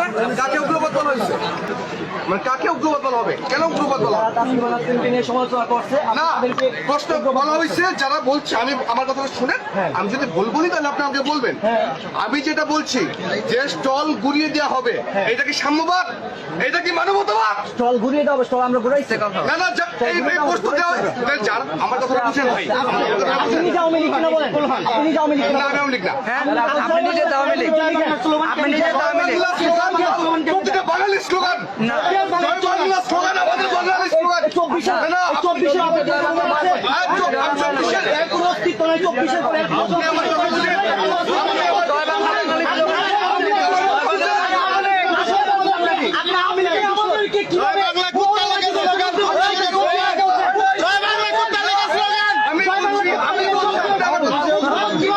হয়েছে? কাকে উগ্রবাদ বলা হয়েছে? মানে কাকে উগ্রবাদ বলা হবে? কেন উগ্রবাদ বলা হবে? তাসকিমাকে নিয়ে সমালোচনা করছে। না প্রশ্ন বলা হয়েছে যারা বলছে আমি আমার কথাটা শুনেন হ্যাঁ। আমি যদি ভুল বলি তাহলে আপনি আমাকে বলবেন। হ্যাঁ। আমি যেটা বলছি যে স্টল ঘুরিয়ে দেওয়া হবে হ্যাঁ। এটা কি সাম্যবাদ? এটা কি মানবতাবাদ? স্টল ঘুরিয়ে দাও স্টল আমরা ঘুরাইছি। না না এই এই প্রশ্ন দেওয়া আমার কথাটা বুঝেন ভাই আপনি বুঝেন। নিজে আওয়ামী বলেন? আপনি নিজে আওয়ামী না আমি না। আপনি নিজে আপনি নিজে স্লোগান প্রতিটা বাঙালি স্লোগান। জয় বাংলা স্লোগান আমাদের বাঙালি স্লোগান। চব্বিশে না, না, চব্বিশে আর চব- আমি চব্বিশের- কোনো অস্তিত্ব নাই চব্বিশের পরে আপনি আমার কথা বুঝেন আপনি আমার- আপনি আওয়ামী লীগের আমাদেরকে কীভাবে বাংলা কুত্তা লাগে স্লোগান জয় বাংলা কুত্তা লাগে স্লোগান আমি বলছি আমি বলছি আপনি আমার কথা বুঝেন।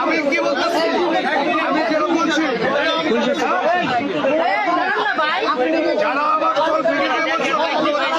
আমি কি বলতেছি আমি কেন বলছি যারা আমার দল বিজেপি বলছে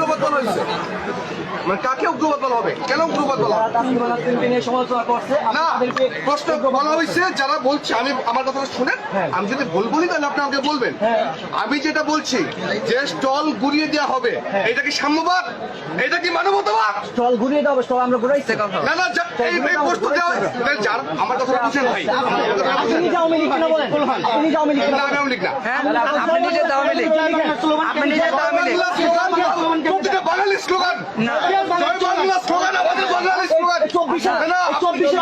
মানে কাকে উগ্রবাদ বলা হবে? কেন উগ্রবাদ বলা না প্রশ্ন বলা হয়েছে যারা বলছে আমি আমার কথাটা শুনেন? হ্যাঁ। আমি যদি ভুল বলি তাহলে আপনি আমাকে বলবেন। হ্যাঁ। আমি যেটা বলছি যে স্টল ঘুরিয়ে দেওয়া হবে হ্যাঁ। এটা কি সাম্যবাদ? এটা কি মানবতাবাদ? স্টল ঘুরিয়ে দাও স্টল আমরা ঘুরাইছি। না না এই প্রশ্ন দেওয়া যার আমার কথাটা বুঝেন ভাই। আপনি কিনা বলেন। আপনি কিনা আমি না আপনি নিজে আপনি নিজে বাঙালি স্লোগান। না, চব্বিশের- চব্বিশের